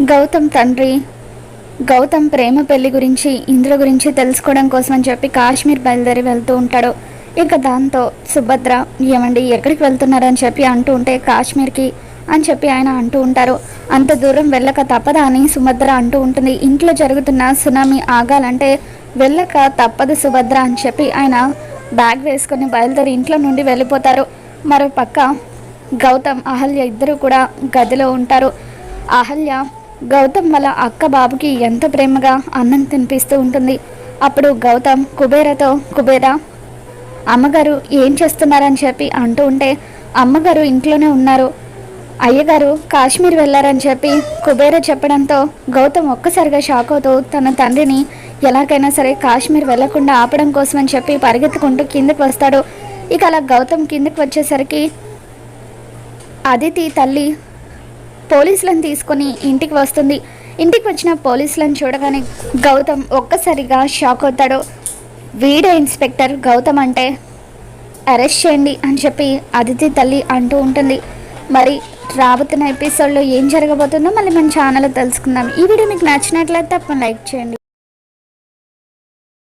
గౌతమ్ తండ్రి గౌతమ్ ప్రేమ పెళ్ళి గురించి ఇంద్ర గురించి తెలుసుకోవడం కోసం అని చెప్పి కాశ్మీర్ బయలుదేరి వెళ్తూ ఉంటాడు. ఇక దాంతో సుభద్ర ఏమండి ఎక్కడికి వెళ్తున్నారని చెప్పి అంటూ ఉంటే కాశ్మీర్కి అని చెప్పి ఆయన అంటూ ఉంటారు. అంత దూరం వెళ్ళక తప్పదా అని సుభద్ర అంటూ ఉంటుంది. ఇంట్లో జరుగుతున్న సునామీ ఆగాలంటే వెళ్ళక తప్పదు సుభద్ర అని చెప్పి ఆయన బ్యాగ్ వేసుకొని బయలుదేరి ఇంట్లో నుండి వెళ్ళిపోతారు. మరో పక్క గౌతమ్ అహల్య ఇద్దరు కూడా గదిలో ఉంటారు. అహల్య గౌతమ్ వాళ్ళ అక్క బాబుకి ఎంత ప్రేమగా అన్నం తినిపిస్తూ ఉంటుంది. అప్పుడు గౌతమ్ కుబేరతో కుబేర అమ్మగారు ఏం చేస్తున్నారని చెప్పి అంటూ ఉంటే అమ్మగారు ఇంట్లోనే ఉన్నారు. అయ్యగారు కాశ్మీర్ వెళ్ళారని చెప్పి కుబేర చెప్పడంతో గౌతమ్ ఒక్కసారిగా షాక్ అవుతూ తన తండ్రిని ఎలాగైనా సరే కాశ్మీర్ వెళ్ళకుండా ఆపడం కోసం అని చెప్పి పరిగెత్తుకుంటూ కిందకి వస్తాడు. ఇక అలా గౌతమ్ కిందకు వచ్చేసరికి అదితి తల్లి పోలీసులను తీసుకొని ఇంటికి వస్తుంది. ఇంటికి వచ్చిన పోలీసులను చూడగానే గౌతమ్ ఒక్కసారిగా షాక్ అవుతాడు. వీడే ఇన్స్పెక్టర్ గౌతమ్ అంటే అరెస్ట్ చేయండి అని చెప్పి అదితి తల్లి అంటూ ఉంటుంది. మరి రాబోతున్న ఎపిసోడ్లో ఏం జరగబోతుందో మళ్ళీ మన ఛానల్లో తెలుసుకుందాం. ఈ వీడియో మీకు నచ్చినట్లయితే తప్పని లైక్ చేయండి.